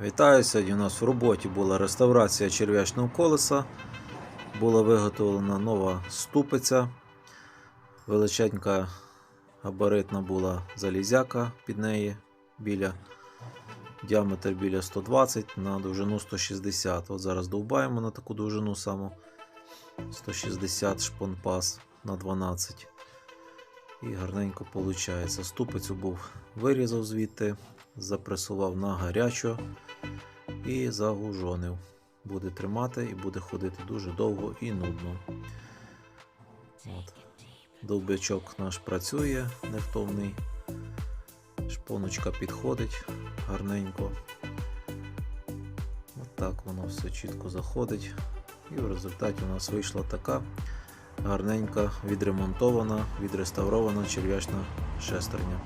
Вітаю! Сьогодні у нас в роботі була реставрація черв'ячного колеса. Була виготовлена нова ступиця. Величенька габаритна була залізяка під неї біля діаметр біля 120 на довжину 160. От зараз довбаємо на таку довжину саму 160 шпонпас на 12. І гарненько виходить. Ступицю був вирізав звідти, запресував на гарячо і загужонив. Буде тримати і буде ходити дуже довго і нудно. От. Довбячок наш працює невтомний. Шпоночка підходить гарненько. От так воно все чітко заходить. І в результаті у нас вийшла така гарненька, відремонтована, відреставрована черв'ячна шестерня.